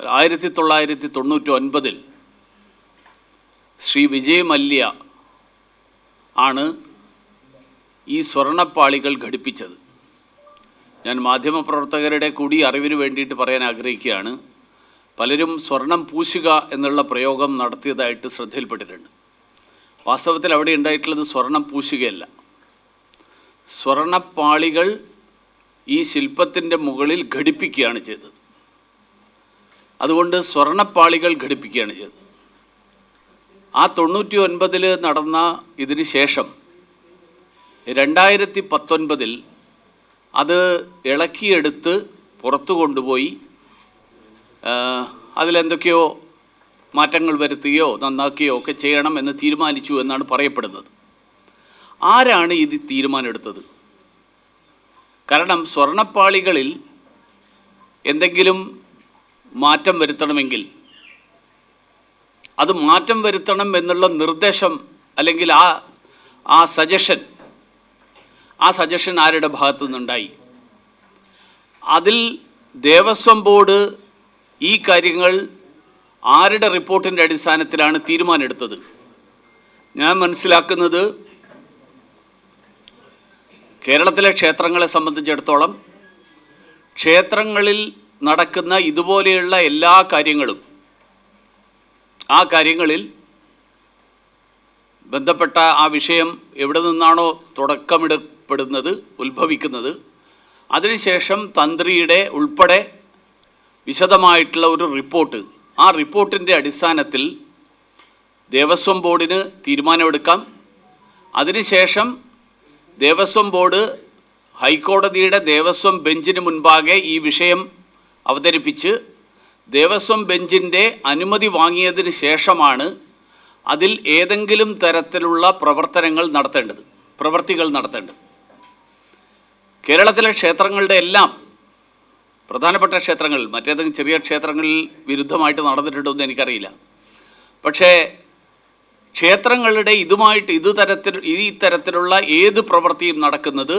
ആയിരത്തി തൊള്ളായിരത്തി തൊണ്ണൂറ്റി ഒൻപതിൽ ശ്രീ വിജയ് മല്യ ആണ് ഈ സ്വർണപ്പാളികൾ ഘടിപ്പിച്ചത്. ഞാൻ മാധ്യമപ്രവർത്തകരുടെ കൂടി അറിവിന് വേണ്ടിയിട്ട് പറയാൻ ആഗ്രഹിക്കുകയാണ്. പലരും സ്വർണം പൂശുക എന്നുള്ള പ്രയോഗം നടത്തിയതായിട്ട് ശ്രദ്ധയിൽപ്പെട്ടിട്ടുണ്ട്. വാസ്തവത്തിൽ അവിടെ ഉണ്ടായിട്ടുള്ളത് സ്വർണം പൂശുകയല്ല. സ്വർണപ്പാളികൾ ഈ ശില്പത്തിന്റെ മുകളിൽ ഘടിപ്പിക്കുകയാണ് ചെയ്തത്. അതുകൊണ്ട് സ്വർണപ്പാളികൾ ഘടിപ്പിക്കുകയാണ് ചെയ്തത്. ആ തൊണ്ണൂറ്റി ഒൻപതിൽ നടന്ന ഇതിന് ശേഷം രണ്ടായിരത്തി പത്തൊൻപതിൽ അത് ഇളക്കിയെടുത്ത് പുറത്തു കൊണ്ടുപോയി അതിലെന്തൊക്കെയോ മാറ്റങ്ങൾ വരുത്തുകയോ നന്നാക്കുകയോ ഒക്കെ ചെയ്യണം എന്ന് തീരുമാനിച്ചു എന്നാണ് പറയപ്പെടുന്നത്. ആരാണ് ഇത് തീരുമാനമെടുത്തത്? കാരണം സ്വർണപ്പാളികളിൽ എന്തെങ്കിലും മാറ്റം വരുത്തണമെങ്കിൽ. അത് മാറ്റം വരുത്തണം എന്നുള്ള നിർദ്ദേശം അല്ലെങ്കിൽ ആ ആ സജഷൻ ആ സജഷൻ ആരുടെ ഭാഗത്തു നിന്നുണ്ടായി അതിൽ ദേവസ്വം ബോർഡ് ഈ കാര്യങ്ങൾ ആരുടെ റിപ്പോർട്ടിന്റെ അടിസ്ഥാനത്തിലാണ് തീരുമാനമെടുത്തത്? ഞാൻ മനസ്സിലാക്കുന്നത് കേരളത്തിലെ ക്ഷേത്രങ്ങളെ സംബന്ധിച്ചിടത്തോളം ക്ഷേത്രങ്ങളിൽ നടക്കുന്ന ഇതുപോലെയുള്ള എല്ലാ കാര്യങ്ങളും ആ കാര്യങ്ങളിൽ ബന്ധപ്പെട്ട ആ വിഷയം എവിടെ നിന്നാണോ തുടക്കമിടപ്പെടുന്നത് ഉത്ഭവിക്കുന്നത് അതിനുശേഷം തന്ത്രിയുടെ ഉൾപ്പെടെ വിശദമായിട്ടുള്ള ഒരു റിപ്പോർട്ട്. ആ റിപ്പോർട്ടിന്റെ അടിസ്ഥാനത്തിൽ ദേവസ്വം ബോർഡിന് തീരുമാനമെടുക്കാം. അതിനുശേഷം ദേവസ്വം ബോർഡ് ഹൈക്കോടതിയുടെ ദേവസ്വം ബെഞ്ചിന് മുൻപാകെ ഈ വിഷയം അവതരിപ്പിച്ച് ദേവസ്വം ബെഞ്ചിന്റെ അനുമതി വാങ്ങിയതിന് ശേഷമാണ് അതിൽ ഏതെങ്കിലും തരത്തിലുള്ള പ്രവർത്തനങ്ങൾ നടത്തേണ്ടത് പ്രവർത്തികൾ നടത്തേണ്ടത്. കേരളത്തിലെ ക്ഷേത്രങ്ങളുടെ എല്ലാം പ്രധാനപ്പെട്ട ക്ഷേത്രങ്ങൾ മറ്റേതെങ്കിലും ചെറിയ ക്ഷേത്രങ്ങളിൽ വിരുദ്ധമായിട്ട് നടന്നിട്ടുണ്ടോ എന്ന് എനിക്കറിയില്ല. പക്ഷേ ക്ഷേത്രങ്ങളുടെ ഇതുമായിട്ട് ഇത് തരത്തിൽ ഈ തരത്തിലുള്ള ഏത് പ്രവൃത്തിയും നടക്കുന്നത്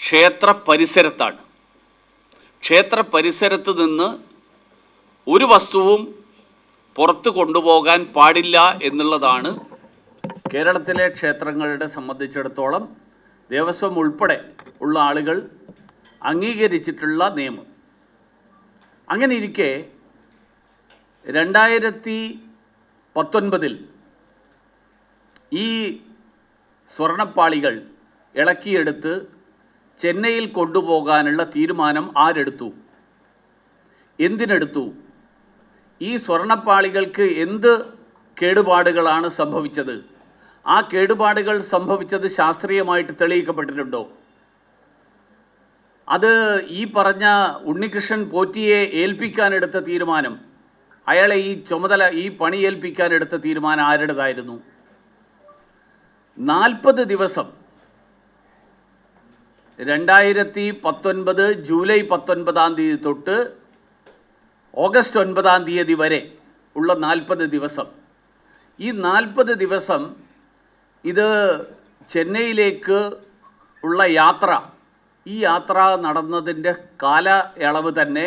ക്ഷേത്ര പരിസരത്താണ്. ക്ഷേത്ര പരിസരത്ത് നിന്ന് ഒരു വസ്തുവും പുറത്ത് കൊണ്ടുപോകാൻ പാടില്ല എന്നുള്ളതാണ് കേരളത്തിലെ ക്ഷേത്രങ്ങളുടെ സംബന്ധിച്ചിടത്തോളം ദേവസ്വം ഉൾപ്പെടെ ഉള്ള ആളുകൾ അംഗീകരിച്ചിട്ടുള്ള നിയമം. അങ്ങനെ ഇരിക്കെ രണ്ടായിരത്തി പത്തൊൻപതിൽ ഈ സ്വർണപ്പാളികൾ ഇളക്കിയെടുത്ത് ചെന്നൈയിൽ കൊണ്ടുപോകാനുള്ള തീരുമാനം ആരെടുത്തു? എന്തിനെടുത്തു? ഈ സ്വർണപ്പാളികൾക്ക് എന്ത് കേടുപാടുകളാണ് സംഭവിച്ചത്? ആ കേടുപാടുകൾ സംഭവിച്ചത് ശാസ്ത്രീയമായിട്ട് തെളിയിക്കപ്പെട്ടിട്ടുണ്ടോ? അത് ഈ പറഞ്ഞ ഉണ്ണികൃഷ്ണൻ പോറ്റിയെ ഏൽപ്പിക്കാനെടുത്ത തീരുമാനം. അയാളെ ഈ ചുമതല ഈ പണി ഏൽപ്പിക്കാൻ എടുത്ത തീരുമാനം ആരുടേതായിരുന്നു? നാൽപ്പത് ദിവസം രണ്ടായിരത്തി പത്തൊൻപത് ജൂലൈ പത്തൊൻപതാം തീയതി തൊട്ട് ഓഗസ്റ്റ് ഒൻപതാം തീയതി വരെ ഉള്ള നാൽപ്പത് ദിവസം. ഈ നാൽപ്പത് ദിവസം ഇത് ചെന്നൈയിലേക്ക് ഉള്ള യാത്ര ഈ യാത്ര നടന്നതിന്റെ കാലയളവ് തന്നെ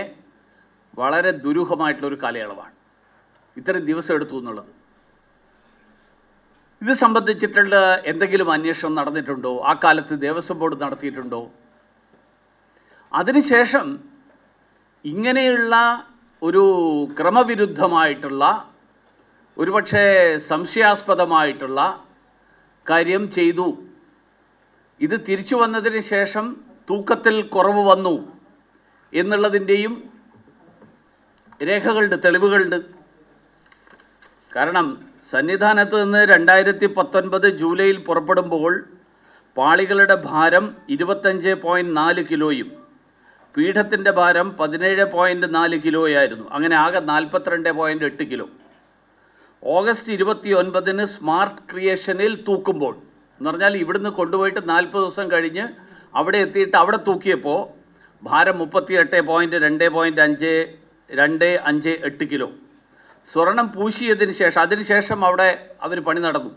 വളരെ ദുരൂഹമായിട്ടുള്ളൊരു കാലയളവാണ്. ഇത്രയും ദിവസം എടുത്തു എന്നുള്ളത്. ഇത് സംബന്ധിച്ചിട്ടുള്ള എന്തെങ്കിലും അന്വേഷണം നടന്നിട്ടുണ്ടോ? ആ കാലത്ത് ദേവസ്വം ബോർഡ് നടത്തിയിട്ടുണ്ടോ? അതിനുശേഷം ഇങ്ങനെയുള്ള ഒരു ക്രമവിരുദ്ധമായിട്ടുള്ള ഒരുപക്ഷെ സംശയാസ്പദമായിട്ടുള്ള കാര്യം ചെയ്തു. ഇത് തിരിച്ചു വന്നതിന് ശേഷം തൂക്കത്തിൽ കുറവ് വന്നു എന്നുള്ളതിന്റെയും രേഖകളുണ്ട് തെളിവുകളുണ്ട്. കാരണം സന്നിധാനത്ത് നിന്ന് രണ്ടായിരത്തി പത്തൊൻപത് ജൂലൈയിൽ പുറപ്പെടുമ്പോൾ പാളികളുടെ ഭാരം ഇരുപത്തഞ്ച് പോയിന്റ് നാല് കിലോയും പീഠത്തിന്റെ ഭാരം പതിനേഴ് പോയിന്റ് നാല് കിലോയായിരുന്നു. അങ്ങനെ ആകെ നാൽപ്പത്തിരണ്ട് പോയിന്റ് എട്ട് കിലോ. ഓഗസ്റ്റ് ഇരുപത്തി ഒൻപതിന് സ്മാർട്ട് ക്രിയേഷനിൽ തൂക്കുമ്പോൾ എന്ന് പറഞ്ഞാൽ ഇവിടുന്ന് കൊണ്ടുപോയിട്ട് നാൽപ്പത് ദിവസം കഴിഞ്ഞ് അവിടെ എത്തിയിട്ട് അവിടെ തൂക്കിയപ്പോൾ ഭാരം മുപ്പത്തി എട്ട് പോയിന്റ് രണ്ട് പോയിന്റ് അഞ്ച് രണ്ട് അഞ്ച് എട്ട് കിലോ. സ്വർണം പൂശിയതിന് ശേഷം അതിനുശേഷം അവിടെ അവർ പണി നടന്നു.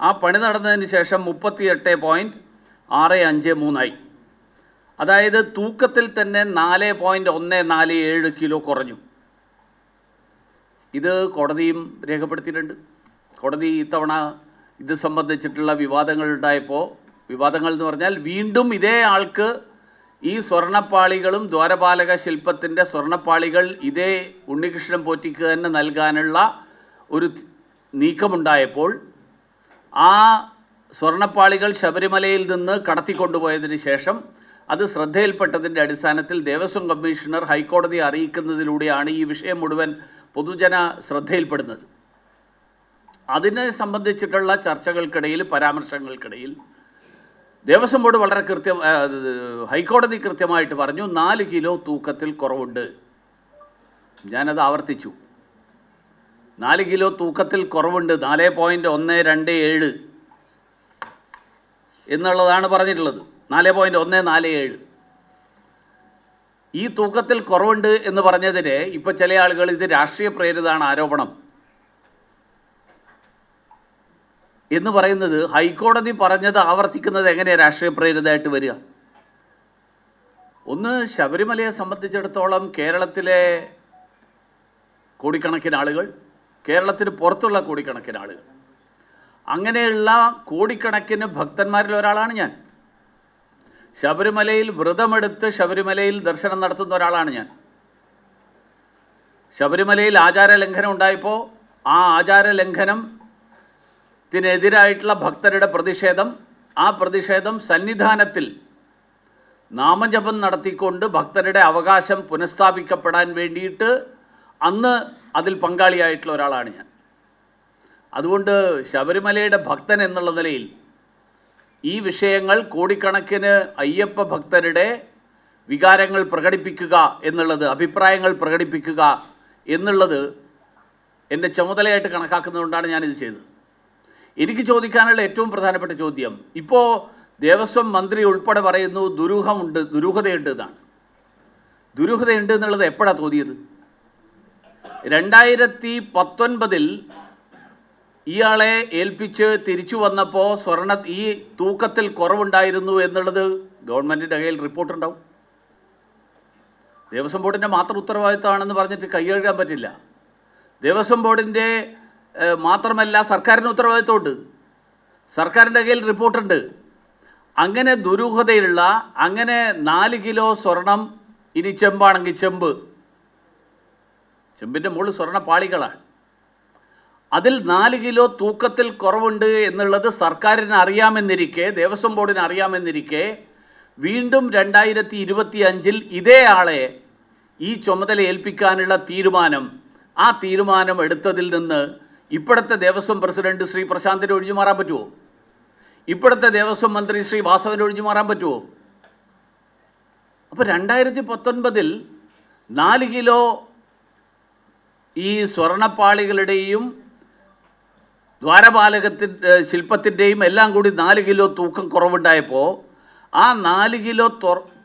ആ പണി നടന്നതിന് ശേഷം മുപ്പത്തി എട്ട് പോയിന്റ് ആറ് അഞ്ച് മൂന്നായി അതായത് തൂക്കത്തിൽ തന്നെ നാല് പോയിന്റ് ഒന്ന് നാല് ഏഴ് കിലോ കുറഞ്ഞു. ഇത് കോടതിയും രേഖപ്പെടുത്തിയിട്ടുണ്ട്. കോടതി ഇത്തവണ ഇത് സംബന്ധിച്ചിട്ടുള്ള വിവാദങ്ങൾ ഉണ്ടായപ്പോൾ വിവാദങ്ങൾ എന്ന് പറഞ്ഞാൽ വീണ്ടും ഇതേ ആൾക്ക് ഈ സ്വർണപ്പാളികളും ദ്വാരപാലക ശില്പത്തിന്റെ സ്വർണപ്പാളികൾ ഇതേ ഉണ്ണികൃഷ്ണൻ പോറ്റിക്ക് തന്നെ നൽകാനുള്ള ഒരു നീക്കമുണ്ടായപ്പോൾ ആ സ്വർണപ്പാളികൾ ശബരിമലയിൽ നിന്ന് കടത്തിക്കൊണ്ടുപോയതിന് ശേഷം അത് ശ്രദ്ധയിൽപ്പെട്ടതിന്റെ അടിസ്ഥാനത്തിൽ ദേവസ്വം കമ്മീഷണർ ഹൈക്കോടതിയെ അറിയിക്കുന്നതിലൂടെയാണ് ഈ വിഷയം മുഴുവൻ പൊതുജന ശ്രദ്ധയിൽപ്പെടുന്നത്. അതിനെ സംബന്ധിച്ചിട്ടുള്ള ചർച്ചകൾക്കിടയിൽ പരാമർശങ്ങൾക്കിടയിൽ ദേവസ്വം ബോർഡ് വളരെ കൃത്യം ഹൈക്കോടതി കൃത്യമായിട്ട് പറഞ്ഞു നാല് കിലോ തൂക്കത്തിൽ കുറവുണ്ട്. ഞാനത് ആവർത്തിച്ചു. നാല് കിലോ തൂക്കത്തിൽ കുറവുണ്ട് നാല് പോയിന്റ് ഒന്ന് രണ്ട് ഏഴ് എന്നുള്ളതാണ് പറഞ്ഞിട്ടുള്ളത്. നാല് പോയിന്റ് ഒന്ന് നാല് ഏഴ്. ഈ തൂക്കത്തിൽ കുറവുണ്ട് എന്ന് പറഞ്ഞതിന് ഇപ്പോൾ ചില ആളുകൾ ഇത് രാഷ്ട്രീയ പ്രേരിതാണ് ആരോപണം. എന്ന് പറയുന്നത് ഹൈക്കോടതി പറഞ്ഞത് ആവർത്തിക്കുന്നത് എങ്ങനെയാണ് രാഷ്ട്രീയ പ്രേരിതമായിട്ട് വരിക? ഒന്ന് ശബരിമലയെ സംബന്ധിച്ചിടത്തോളം കേരളത്തിലെ കോടിക്കണക്കിന് ആളുകൾ കേരളത്തിന് പുറത്തുള്ള കോടിക്കണക്കിന് ആളുകൾ. അങ്ങനെയുള്ള കോടിക്കണക്കിന് ഭക്തന്മാരിൽ ഒരാളാണ് ഞാൻ. ശബരിമലയിൽ വ്രതമെടുത്ത് ശബരിമലയിൽ ദർശനം നടത്തുന്ന ഒരാളാണ് ഞാൻ. ശബരിമലയിൽ ആചാര ലംഘനം ഉണ്ടായപ്പോൾ ആ ആചാര ലംഘനത്തിനെതിരായിട്ടുള്ള ഭക്തരുടെ പ്രതിഷേധം ആ പ്രതിഷേധം സന്നിധാനത്തിൽ നാമജപം നടത്തിക്കൊണ്ട് ഭക്തരുടെ അവകാശം പുനഃസ്ഥാപിക്കപ്പെടാൻ വേണ്ടിയിട്ട് അന്ന് അതിൽ പങ്കാളിയായിട്ടുള്ള ഒരാളാണ് ഞാൻ. അതുകൊണ്ട് ശബരിമലയുടെ ഭക്തൻ എന്നുള്ള നിലയിൽ ഈ വിഷയങ്ങൾ കോടിക്കണക്കിന് അയ്യപ്പ ഭക്തരുടെ വികാരങ്ങൾ പ്രകടിപ്പിക്കുക എന്നുള്ളത് അഭിപ്രായങ്ങൾ പ്രകടിപ്പിക്കുക എന്നുള്ളത് എന്റെ ചുമതലയായിട്ട് കണക്കാക്കുന്നതുകൊണ്ടാണ് ഞാനിത് ചെയ്തത്. എനിക്ക് ചോദിക്കാനുള്ള ഏറ്റവും പ്രധാനപ്പെട്ട ചോദ്യം ഇപ്പോൾ ദേവസ്വം മന്ത്രി ഉൾപ്പെടെ പറയുന്നു ദുരൂഹമുണ്ട് ദുരൂഹതയുണ്ട് എന്നാണ്. ദുരൂഹതയുണ്ട് എന്നുള്ളത് എപ്പോഴാണ് തോന്നിയത്? രണ്ടായിരത്തി പത്തൊൻപതിൽ ഇയാളെ ഏൽപ്പിച്ച് തിരിച്ചു വന്നപ്പോൾ സ്വർണ ഈ തൂക്കത്തിൽ കുറവുണ്ടായിരുന്നു എന്നുള്ളത് ഗവൺമെന്റിന്റെ കയ്യിൽ റിപ്പോർട്ടുണ്ടാവും ദേവസ്വം ബോർഡിന്റെ മാത്രം ഉത്തരവാദിത്തമാണെന്ന് പറഞ്ഞിട്ട് കൈയഴുകാൻ പറ്റില്ല. ദേവസ്വം ബോർഡിന്റെ മാത്രമല്ല സർക്കാരിന് ഉത്തരവാദിത്തമുണ്ട് സർക്കാരിന്റെ കയ്യിൽ റിപ്പോർട്ടുണ്ട്. അങ്ങനെ ദുരൂഹതയുള്ള അങ്ങനെ നാല് കിലോ സ്വർണം ഇനി ചെമ്പാണെങ്കിൽ ചെമ്പ്. ചെമ്പിന്റെ മുകളിൽ സ്വർണ പാളികളാണ് അതിൽ നാല് കിലോ തൂക്കത്തിൽ കുറവുണ്ട് എന്നുള്ളത് സർക്കാരിന് അറിയാമെന്നിരിക്കെ ദേവസ്വം ബോർഡിന് അറിയാമെന്നിരിക്കെ വീണ്ടും രണ്ടായിരത്തി ഇരുപത്തി അഞ്ചിൽ ഇതേ ആളെ ഈ ചുമതല ഏൽപ്പിക്കാനുള്ള തീരുമാനം ആ തീരുമാനം എടുത്തതിൽ നിന്ന് ഇപ്പോഴത്തെ ദേവസ്വം പ്രസിഡന്റ് ശ്രീ പ്രശാന്തിന് ഒഴിഞ്ഞു മാറാൻ പറ്റുമോ ഇപ്പോഴത്തെ ദേവസ്വം മന്ത്രി ശ്രീ വാസവന് ഒഴിഞ്ഞു മാറാൻ പറ്റുമോ അപ്പോൾ രണ്ടായിരത്തി പത്തൊൻപതിൽ നാല് കിലോ ഈ സ്വർണപ്പാളികളുടെയും ദ്വാരപാലകത്തിന്റെ ശില്പത്തിന്റെയും എല്ലാം കൂടി നാല് കിലോ തൂക്കം കുറവുണ്ടായപ്പോൾ ആ നാല് കിലോ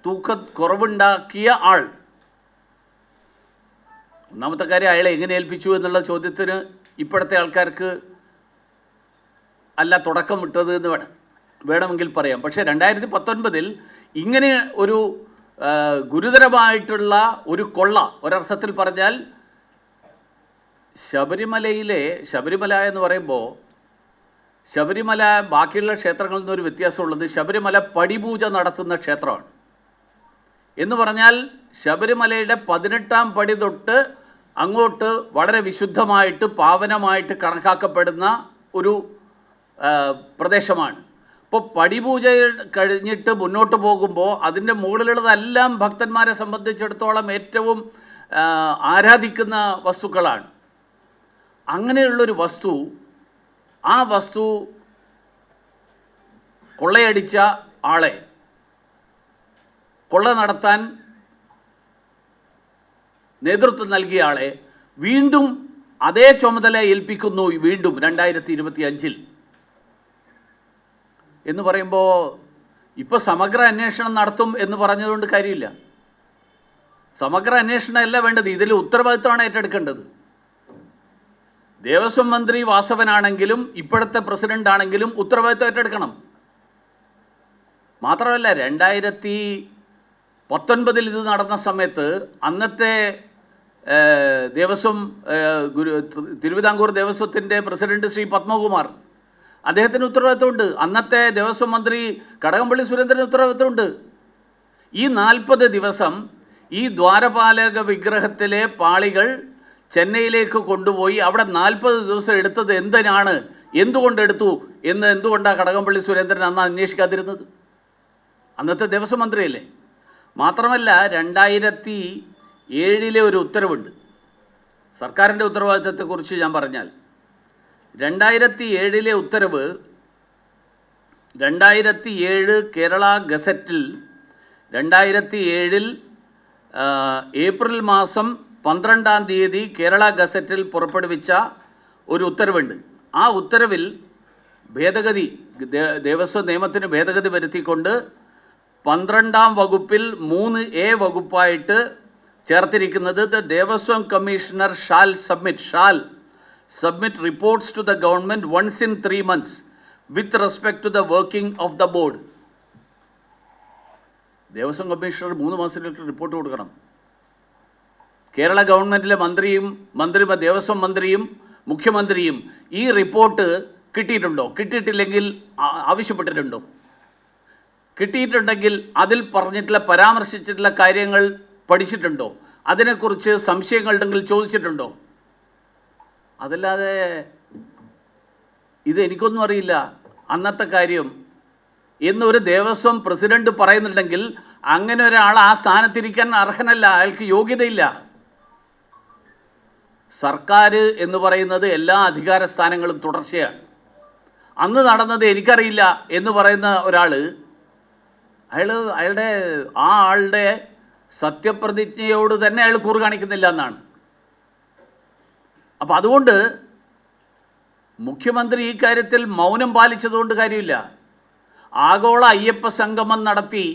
തൂക്കം കുറവുണ്ടാക്കിയ ആൾ ഒന്നാമത്തെ കാര്യം അയാളെ എങ്ങനെ ഏൽപ്പിച്ചു എന്നുള്ള ചോദ്യത്തിന് ഇപ്പോഴത്തെ ആൾക്കാർക്ക് അല്ല തുടക്കം വിട്ടത് എന്ന് വേണം വേണമെങ്കിൽ പറയാം. പക്ഷേ രണ്ടായിരത്തി പത്തൊൻപതിൽ ഇങ്ങനെ ഒരു ഗുരുതരമായിട്ടുള്ള ഒരു കൊള്ള ഒരർത്ഥത്തിൽ പറഞ്ഞാൽ ശബരിമലയിലെ ശബരിമല എന്ന് പറയുമ്പോൾ ശബരിമല ബാക്കിയുള്ള ക്ഷേത്രങ്ങളിൽ നിന്നൊരു വ്യത്യാസമുള്ളത് ശബരിമല പടിപൂജ നടത്തുന്ന ക്ഷേത്രമാണ്. എന്ന് പറഞ്ഞാൽ ശബരിമലയുടെ പതിനെട്ടാം പടി തൊട്ട് അങ്ങോട്ട് വളരെ വിശുദ്ധമായിട്ട് പാവനമായിട്ട് കണക്കാക്കപ്പെടുന്ന ഒരു പ്രദേശമാണ്. ഇപ്പോൾ പടിപൂജ കഴിഞ്ഞിട്ട് മുന്നോട്ട് പോകുമ്പോൾ അതിന്റെ മുകളിലുള്ളതെല്ലാം ഭക്തന്മാരെ സംബന്ധിച്ചിടത്തോളം ഏറ്റവും ആരാധിക്കുന്ന വസ്തുക്കളാണ്. അങ്ങനെയുള്ളൊരു വസ്തു ആ വസ്തു കൊള്ളയടിച്ച ആളെ കൊള്ള നടത്താൻ നേതൃത്വം നൽകിയ ആളെ വീണ്ടും അതേ ചുമതല ഏൽപ്പിക്കുന്നു വീണ്ടും രണ്ടായിരത്തി ഇരുപത്തി അഞ്ചിൽ എന്ന് പറയുമ്പോൾ ഇപ്പോൾ സമഗ്ര അന്വേഷണം നടത്തും എന്ന് പറഞ്ഞതുകൊണ്ട് കാര്യമില്ല. സമഗ്ര അന്വേഷണമല്ല വേണ്ടത് ഇതിൽ ഉത്തരവാദിത്തമാണ് ഏറ്റെടുക്കേണ്ടത്. ദേവസ്വം മന്ത്രി വാസവനാണെങ്കിലും ഇപ്പോഴത്തെ പ്രസിഡന്റ് ആണെങ്കിലും ഉത്തരവാദിത്തം ഏറ്റെടുക്കണം. മാത്രമല്ല രണ്ടായിരത്തി പത്തൊൻപതിൽ ഇത് നടന്ന സമയത്ത് അന്നത്തെ ദേവസ്വം ഗുരു തിരുവിതാംകൂർ ദേവസ്വത്തിന്റെ പ്രസിഡന്റ് ശ്രീ പത്മകുമാർ. അദ്ദേഹത്തിന് ഉത്തരവാദിത്വമുണ്ട് അന്നത്തെ ദേവസ്വം മന്ത്രി കടകംപള്ളി സുരേന്ദ്രന് ഉത്തരവാദിത്വമുണ്ട് ഈ നാൽപ്പത് ദിവസം ഈ ദ്വാരപാലക വിഗ്രഹത്തിലെ പാളികൾ ചെന്നൈയിലേക്ക് കൊണ്ടുപോയി അവിടെ നാൽപ്പത് ദിവസം എടുത്തത് എന്തിനാണ്? എന്തുകൊണ്ടെടുത്തു എന്ന് എന്തുകൊണ്ടാണ് കടകംപള്ളി സുരേന്ദ്രൻ അന്ന് അന്വേഷിക്കാതിരുന്നത്? അന്നത്തെ ദേവസ്വം മന്ത്രിയല്ലേ? മാത്രമല്ല രണ്ടായിരത്തി ഏഴിലെ ഒരു ഉത്തരവുണ്ട്. സർക്കാരിന്റെ ഉത്തരവാദിത്തത്തെക്കുറിച്ച് ഞാൻ പറഞ്ഞാൽ രണ്ടായിരത്തി ഏഴിലെ ഉത്തരവ് രണ്ടായിരത്തി ഏഴ് കേരള ഗസറ്റിൽ രണ്ടായിരത്തി ഏഴിൽ ഏപ്രിൽ മാസം പന്ത്രണ്ടാം തീയതി കേരള ഗസറ്റിൽ പുറപ്പെടുവിച്ച ഒരു ഉത്തരവുണ്ട്. ആ ഉത്തരവിൽ ഭേദഗതി ദേവസ്വം നിയമത്തിന് ഭേദഗതി വരുത്തിക്കൊണ്ട് പന്ത്രണ്ടാം വകുപ്പിൽ മൂന്ന് എ വകുപ്പായിട്ട് ചേർത്തിരിക്കുന്നത് the Devaswom commissioner shall submit. Shall submit reports to the government once in three months with respect to the working of the board Devaswom commissioner മൂന്ന് മാസത്തിലേക്ക് റിപ്പോർട്ട് കൊടുക്കണം. കേരള ഗവൺമെന്റിലെ മന്ത്രിയും മന്ത്രി ദേവസ്വം മന്ത്രിയും മുഖ്യമന്ത്രിയും ഈ റിപ്പോർട്ട് കിട്ടിയിട്ടുണ്ടോ? കിട്ടിയിട്ടില്ലെങ്കിൽ ആവശ്യപ്പെട്ടിട്ടുണ്ടോ? കിട്ടിയിട്ടുണ്ടെങ്കിൽ അതിൽ പറഞ്ഞിട്ടുള്ള പരാമർശിച്ചിട്ടുള്ള കാര്യങ്ങൾ പഠിച്ചിട്ടുണ്ടോ? അതിനെക്കുറിച്ച് സംശയങ്ങളുണ്ടെങ്കിൽ ചോദിച്ചിട്ടുണ്ടോ? അതല്ലാതെ ഇത് എനിക്കൊന്നും അറിയില്ല. അന്നത്തെ കാര്യം. എന്നൊരു ദേവസ്വം പ്രസിഡന്റ് പറയുന്നുണ്ടെങ്കിൽ അങ്ങനെ ഒരാൾ ആ സ്ഥാനത്തിരിക്കാൻ അർഹനല്ല. അയാൾക്ക് യോഗ്യതയില്ല. സർക്കാർ എന്ന് പറയുന്നത് എല്ലാ അധികാര സ്ഥാനങ്ങളും തുടർച്ചയാണ്. അന്ന് നടന്നത് എനിക്കറിയില്ല എന്ന് പറയുന്ന ഒരാൾ അയാൾ അയാളുടെ ആ ആളുടെ സത്യപ്രതിജ്ഞയോട് തന്നെ അയാൾ കൂറ് കാണിക്കുന്നില്ല എന്നാണ്. അപ്പം അതുകൊണ്ട് മുഖ്യമന്ത്രി ഈ കാര്യത്തിൽ മൗനം പാലിച്ചതുകൊണ്ട് കാര്യമില്ല. ആഗോള അയ്യപ്പ സംഗമം നടത്തി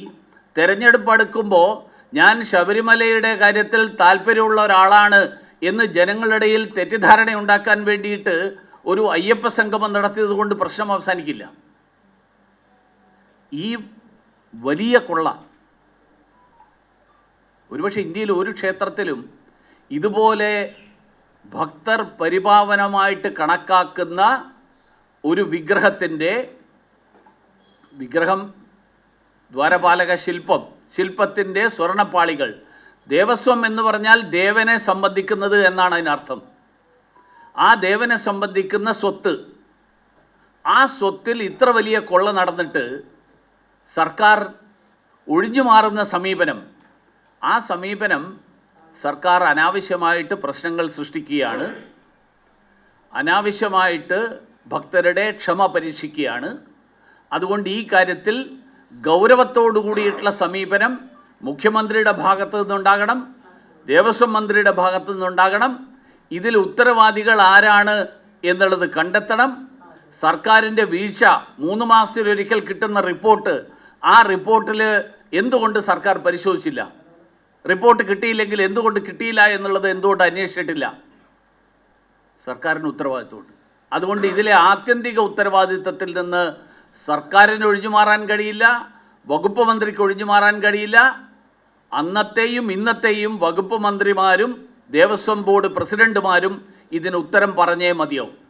തെരഞ്ഞെടുപ്പ് അടുക്കുമ്പോൾ ഞാൻ ശബരിമലയുടെ കാര്യത്തിൽ താല്പര്യമുള്ള ഒരാളാണ് എന്ന് ജനങ്ങളിടയിൽ തെറ്റിദ്ധാരണ ഉണ്ടാക്കാൻ വേണ്ടിയിട്ട് ഒരു അയ്യപ്പ സംഗമം നടത്തിയത് കൊണ്ട് പ്രശ്നം അവസാനിക്കില്ല. ഈ വലിയ കൊള്ള ഒരുപക്ഷെ ഇന്ത്യയിൽ ഒരു ക്ഷേത്രത്തിലും ഇതുപോലെ ഭക്തർ പരിപാവനമായിട്ട് കണക്കാക്കുന്ന ഒരു വിഗ്രഹത്തിന്റെ വിഗ്രഹം ദ്വാരപാലക ശില്പം ശില്പത്തിന്റെ സ്വർണപ്പാളികൾ ദേവസ്വം എന്ന് പറഞ്ഞാൽ ദേവനെ സംബന്ധിക്കുന്നത് എന്നാണ് അതിനർത്ഥം. ആ ദേവനെ സംബന്ധിക്കുന്ന സ്വത്ത് ആ സ്വത്തിൽ ഇത്ര വലിയ കൊള്ള നടന്നിട്ട് സർക്കാർ ഒഴിഞ്ഞു മാറുന്ന സമീപനം ആ സമീപനം സർക്കാർ അനാവശ്യമായിട്ട് പ്രശ്നങ്ങൾ സൃഷ്ടിക്കുകയാണ്. അനാവശ്യമായിട്ട് ഭക്തരുടെ ക്ഷമ പരീക്ഷിക്കുകയാണ്. അതുകൊണ്ട് ഈ കാര്യത്തിൽ ഗൗരവത്തോടു കൂടിയിട്ടുള്ള സമീപനം മുഖ്യമന്ത്രിയുടെ ഭാഗത്തു നിന്നുണ്ടാകണം ദേവസ്വം മന്ത്രിയുടെ ഭാഗത്തു നിന്നുണ്ടാകണം. ഇതിൽ ഉത്തരവാദികൾ ആരാണ് എന്നുള്ളത് കണ്ടെത്തണം. സർക്കാരിന്റെ വീഴ്ച മൂന്ന് മാസത്തിലൊരിക്കൽ കിട്ടുന്ന റിപ്പോർട്ട് ആ റിപ്പോർട്ടിൽ എന്തുകൊണ്ട് സർക്കാർ പരിശോധിച്ചില്ല? റിപ്പോർട്ട് കിട്ടിയില്ലെങ്കിൽ എന്തുകൊണ്ട് കിട്ടിയില്ല എന്നുള്ളത് എന്തുകൊണ്ട് അന്വേഷിച്ചിട്ടില്ല? സർക്കാരിന് ഉത്തരവാദിത്വമുണ്ട്. അതുകൊണ്ട് ഇതിലെ ആത്യന്തിക ഉത്തരവാദിത്തത്തിൽ നിന്ന് സർക്കാരിന് ഒഴിഞ്ഞു മാറാൻ കഴിയില്ല വകുപ്പ് മന്ത്രിക്ക് ഒഴിഞ്ഞു മാറാൻ കഴിയില്ല. അന്നത്തെയും ഇന്നത്തെയും വകുപ്പ് മന്ത്രിമാരും ദേവസ്വം ബോർഡ് പ്രസിഡന്റുമാരും ഇതിന് ഉത്തരം പറഞ്ഞേ മതിയാവും.